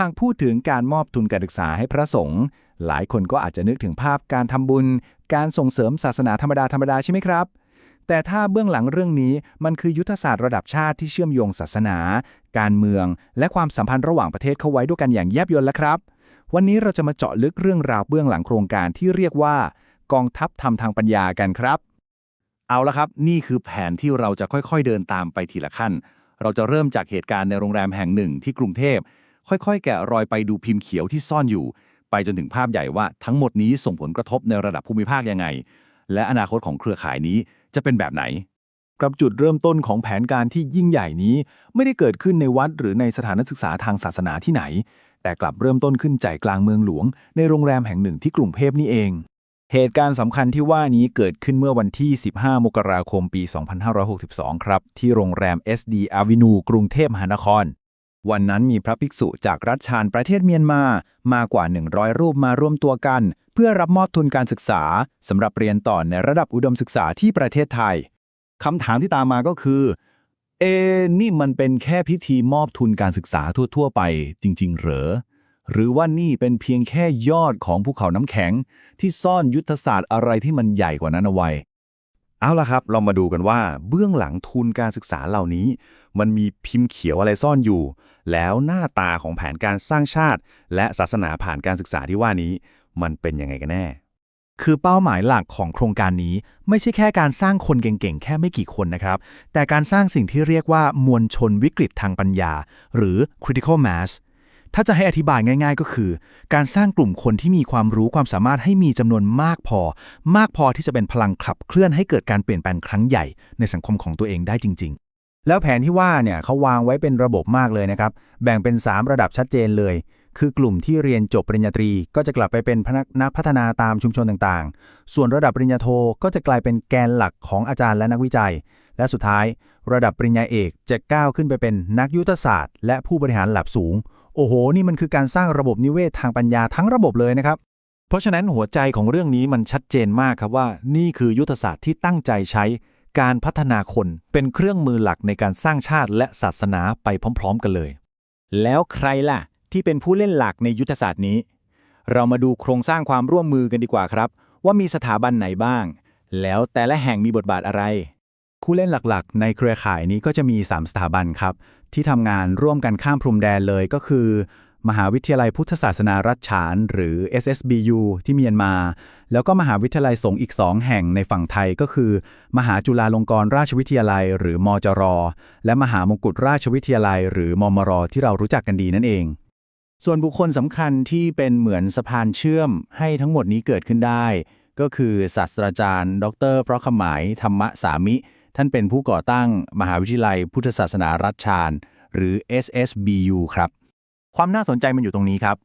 หากพูดถึงการมอบทุนการศึกษาให้พระสงฆ์หลายคนก็อาจจะนึกถึงภาพการทำบุญ การส่งเสริมศาสนาธรรมดาธรรมดาใช่ไหมครับ แต่ถ้าเบื้องหลังเรื่องนี้มันคือยุทธศาสตร์ระดับชาติที่เชื่อมโยงศาสนา การเมือง และความสัมพันธ์ระหว่างประเทศเข้าไว้ด้วยกันอย่างแยบยลแล้วครับ วันนี้เราจะมาเจาะลึกเรื่องราวเบื้องหลังโครงการที่เรียกว่า กองทัพทำทางปัญญากันครับ เอาละครับ นี่คือแผนที่เราจะค่อยๆเดินตามไปทีละขั้น เราจะเริ่มจากเหตุการณ์ในโรงแรมแห่งหนึ่งที่กรุงเทพ ค่อยๆ แกะรอยไปดูพิมพ์เขียวที่ซ่อนอยู่ ไปจนถึงภาพใหญ่ว่าทั้งหมดนี้ส่งผลกระทบในระดับภูมิภาคยังไง และอนาคตของเครือข่ายนี้จะเป็นแบบไหนกับจุดเริ่มต้นของแผนการที่ยิ่งใหญ่นี้ ไม่ได้เกิดขึ้นในวัดหรือในสถานศึกษาทางศาสนาที่ไหน แต่กลับเริ่มต้นขึ้นใจกลางเมืองหลวง ในโรงแรมแห่งหนึ่งที่กรุงเทพนี่เอง เหตุการณ์สำคัญที่ว่านี้เกิดขึ้นเมื่อวันที่ 15 มกราคมปี 2562 ครับ ที่โรงแรม SD Avenue กรุงเทพมหานคร วันนั้นมีพระภิกษุจากรัฐชานประเทศเมียนมามากว่า 100 รูปมาร่วมตัวกัน เพื่อรับมอบทุนการศึกษาสำหรับเรียนต่อในระดับอุดมศึกษาที่ประเทศไทยคำถามที่ตามมาก็คือ เอ นี่มันเป็นแค่พิธีมอบทุนการศึกษาทั่ว ๆ ไปจริง ๆ เหรอ หรือว่านี่เป็นเพียงแค่ยอดของภูเขาน้ำแข็ง ที่ซ่อนยุทธศาสตร์อะไรที่มันใหญ่กว่านั้นเอาไว้ เอาละครับ เรามาดูกันว่าเบื้องหลังทุนการศึกษาเหล่านี้ มันมีพิมพ์เขียวอะไรซ่อนอยู่ แล้วหน้าตาของแผนการสร้างชาติ และศาสนาผ่านการศึกษาที่ว่านี้ มันเป็นยังไงกันแน่ คือเป้าหมายหลักของโครงการนี้ ไม่ใช่แค่การสร้างคนเก่งๆ แค่ไม่กี่คนนะครับ แต่การสร้างสิ่งที่เรียกว่ามวลชนวิกฤตทางปัญญา หรือ critical mass ถ้าจะให้อธิบายง่าย ๆ ก็คือ การสร้างกลุ่มคนที่มีความรู้ความสามารถให้มีจำนวนมากพอ มากพอที่จะเป็นพลังขับเคลื่อนให้เกิดการเปลี่ยนแปลงครั้งใหญ่ในสังคมของตัวเองได้จริง ๆ แล้วแผนที่ว่าเนี่ยเขาวางไว้เป็นระบบมากเลยนะครับ แบ่งเป็น 3 ระดับชัดเจนเลย คือกลุ่มที่เรียนจบปริญญาตรี ก็จะกลับไปเป็นพนักนักพัฒนาตามชุมชนต่างๆ ส่วนระดับปริญญาโทก็จะกลายเป็นแกนหลักของอาจารย์และนักวิจัย และสุดท้าย ระดับปริญญาเอกจะก้าวขึ้นไปเป็นนักยุทธศาสตร์ และผู้บริหารระดับสูง โอ้โห นี่มันคือการสร้างระบบนิเวศทางปัญญาทั้งระบบเลยนะครับ เพราะฉะนั้นหัวใจของเรื่องนี้มันชัดเจนมากครับว่า นี่คือยุทธศาสตร์ที่ตั้งใจใช้การพัฒนาคนเป็นเครื่องมือหลักในการสร้างชาติและศาสนาไปพร้อม ๆ กันเลย แล้วใครล่ะ ที่เป็นผู้เล่นหลักในยุทธศาสตร์นี้ เรามาดูโครงสร้างความร่วมมือกันดีกว่าครับ ว่ามีสถาบันไหนบ้าง แล้วแต่ละแห่งมีบทบาทอะไร ผู้เล่นหลักๆ ในเครือข่ายนี้ก็จะมี 3 สถาบันครับ ที่ทำงานร่วมกันข้ามพรมแดนเลยก็คือ มหาวิทยาลัยพุทธศาสนารัฐฉาน หรือ SSBU ที่เมียนมา แล้วก็มหาวิทยาลัยสงฆ์อีก 2 แห่งในฝั่งไทยก็คือ มหาจุฬาลงกรณราชวิทยาลัย หรือมจร และมหามงกุฎราชวิทยาลัย หรือมมร ที่เรารู้จักกันดีนั่นเอง ส่วนบุคคลสำคัญที่เป็นเหมือนสะพานเชื่อมให้ทั้งหมดนี้เกิดขึ้นได้ ก็คือศาสตราจารย์ ดรพระขมายธรรมสามิ ท่านเป็นผู้ก่อตั้งมหาวิทยาลัยพุทธศาสนารัฐชาน หรือ SSBU ครับ ความน่าสนใจมันอยู่ตรงนี้ครับ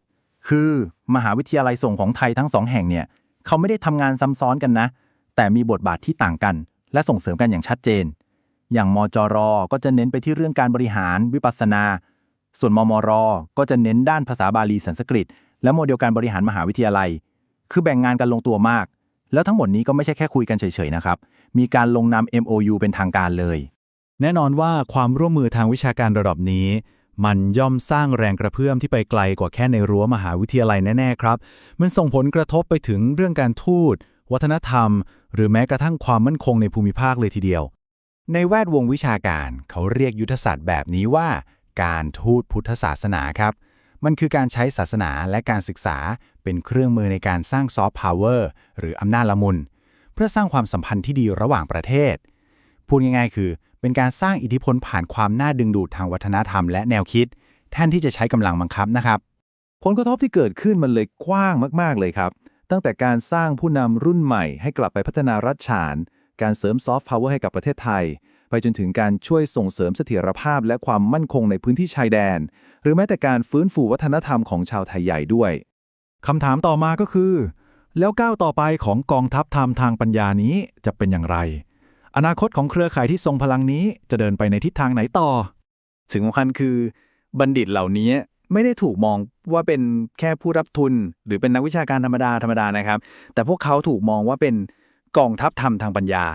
คือมหาวิทยาลัยส่งของไทยทั้งสองแห่งเนี่ยเขาไม่ได้ทำงานซ้ำซ้อนกันนะ แต่มีบทบาทที่ต่างกัน และส่งเสริมกันอย่างชัดเจน อย่างมจร ก็จะเน้นไปที่เรื่องการบริหารวิปัสสนา ส่วนมมร ก็จะเน้นด้านภาษาบาลีสันสกฤต และโมเดลการบริหารมหาวิทยาลัย คือแบ่งงานกันลงตัวมาก แล้วทั้งหมดนี้ก็ไม่ใช่แค่คุยกันเฉยๆนะครับ มีการลงนาม MOU เป็นทางการเลย แน่นอนว่าความร่วมมือทางวิชาการระดับนี้ มันย่อมสร้างแรงกระเพื่อมที่ไปไกลกว่าแค่ในรั้วมหาวิทยาลัยแน่ๆครับ มันส่งผลกระทบไปถึงเรื่องการทูต วัฒนธรรม หรือแม้กระทั่งความมั่นคงในภูมิภาคเลยทีเดียว ในแวดวงวิชาการเขาเรียกยุทธศาสตร์แบบนี้ว่า การทูตพุทธศาสนาครับ มันคือการใช้ศาสนาและการศึกษาเป็นเครื่องมือในการสร้างซอฟต์พาวเวอร์หรืออำนาจละมุน เพื่อสร้างความสัมพันธ์ที่ดีระหว่างประเทศ พูดง่ายๆ คือ เป็นการสร้างอิทธิพลผ่านความน่าดึงดูดทางวัฒนธรรมและแนวคิด แทนที่จะใช้กำลังบังคับนะครับ ผลกระทบที่เกิดขึ้นมันเลยกว้างมากๆเลยครับ ตั้งแต่การสร้างผู้นำรุ่นใหม่ให้กลับไปพัฒนารัฐฉาน การเสริมซอฟต์พาวเวอร์ให้กับประเทศไทย ไปจนถึงการช่วยส่งเสริมเสถียรภาพและความมั่นคงในพื้นที่ชายแดน หรือแม้แต่การฟื้นฟูวัฒนธรรมของชาวไทยใหญ่ด้วยคำถามต่อมาก็คือ แล้วก้าวต่อไปของกองทัพธรรมทางปัญญานี้จะเป็นอย่างไร อนาคตของเครือข่ายที่ทรงพลังนี้จะเดินไปในทิศทางไหนต่อสิ่งสำคัญคือ บัณฑิตเหล่านี้ไม่ได้ถูกมองว่าเป็นแค่ผู้รับทุน หรือเป็นนักวิชาการธรรมดาธรรมดานะครับ แต่พวกเขาถูกมองว่าเป็นกองทัพธรรมทางปัญญา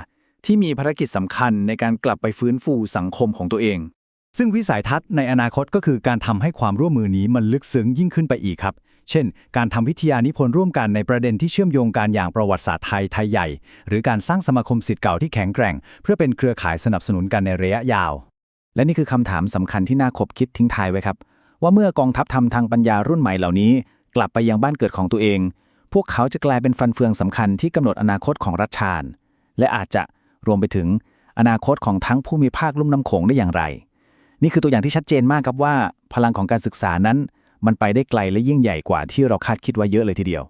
ที่มีภารกิจสำคัญในการกลับไปฟื้นฟูสังคมของตัวเอง ซึ่งวิสัยทัศน์ในอนาคตก็คือการทำให้ความร่วมมือนี้มันลึกซึ้งยิ่งขึ้นไปอีกครับ เช่น การทำวิทยานิพนธ์ร่วมกันในประเด็นที่เชื่อมโยงการอย่างประวัติศาสตร์ไทยไทยใหญ่ หรือการสร้างสมาคมสิทธิ์เก่าที่แข็งแกร่ง เพื่อเป็นเครือข่ายสนับสนุนกันในระยะยาว และนี่คือคำถามสำคัญที่น่าคบคิดทิ้งท้ายไว้ครับ ว่าเมื่อกองทัพทำทางปัญญารุ่นใหม่เหล่านี้ กลับไปยังบ้านเกิดของตัวเอง พวกเขาจะกลายเป็นฟันเฟืองสำคัญที่กำหนดอนาคตของรัฐชาติและอาจจะ รวมไปถึงอนาคตของทั้งผู้มีภาคลุ่มน้ำโขงได้อย่างไร นี่คือตัวอย่างที่ชัดเจนมากครับว่า พลังของการศึกษานั้น มันไปได้ไกลและยิ่งใหญ่กว่าที่เราคาดคิดไว้เยอะเลยทีเดียว